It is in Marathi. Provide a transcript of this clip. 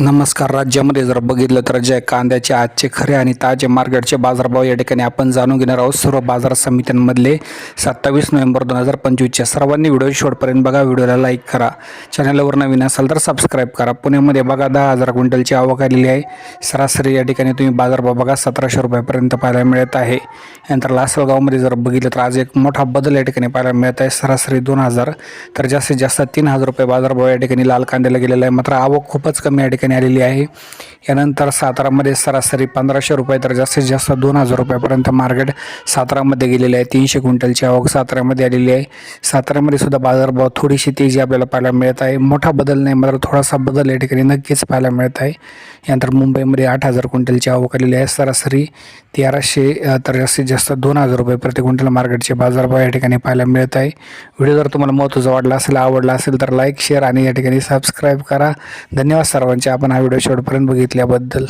नमस्कार. राज्यामध्ये जर बघितलं तर जे कांद्याचे आजचे खरे आणि ताजे मार्केटचे बाजारभाव या ठिकाणी आपण जाणून घेणार आहोत. सर्व बाजार समित्यांमधले सत्तावीस नोव्हेंबर दोन हजार पंचवीसच्या सर्वांनी व्हिडिओ शेवटपर्यंत बघा. व्हिडिओला लाईक करा. चॅनलवर नवीन असाल तर सबस्क्राईब करा. पुण्यामध्ये बघा दहा हजार क्विंटलची आवक आलेली आहे. सरासरी या ठिकाणी तुम्ही बाजारभाव बघा सतराशे रुपयापर्यंत पाहायला मिळत आहे. नंतर लासलगावमध्ये जर बघितलं तर आज एक मोठा बदल या ठिकाणी पाहायला मिळत आहे. सरासरी दोन हजार तर जास्तीत जास्त तीन हजार रुपये बाजारभाव या ठिकाणी लाल कांद्याला गेलेला आहे. मात्र आवक खूपच कमी या ठिकाणी ठिकाणी आलेली आहे. यानंतर सातारामध्ये सरासरी पंधराशे रुपये तर जास्तीत जास्त दोन हजार रुपयापर्यंत मार्केट सातारामध्ये गेलेले आहे. तीनशे क्विंटलची आवक साताऱ्यामध्ये आलेली आहे. सातारामध्ये सुद्धा बाजारभाव थोडीशी तेजी आपल्याला पाहायला मिळत आहे. मोठा बदल नाही मात्र थोडासा बदल या ठिकाणी नक्कीच पाहायला मिळत आहे. यानंतर मुंबईमध्ये आठ हजार क्विंटलची आवक आलेली आहे. सरासरी तेराशे तर जास्तीत जास्त दोन हजार रुपये प्रति क्विंटल मार्केटचे बाजारभाव या ठिकाणी पाहायला मिळत आहे. व्हिडिओ जर तुम्हाला महत्त्वाचा वाटला असेल आवडला असेल तर लाईक शेअर आणि या ठिकाणी सबस्क्राईब करा. धन्यवाद सर्वांचे. आपण हा व्हिडिओ शेवटपर्यंत ऐकल्याबद्दल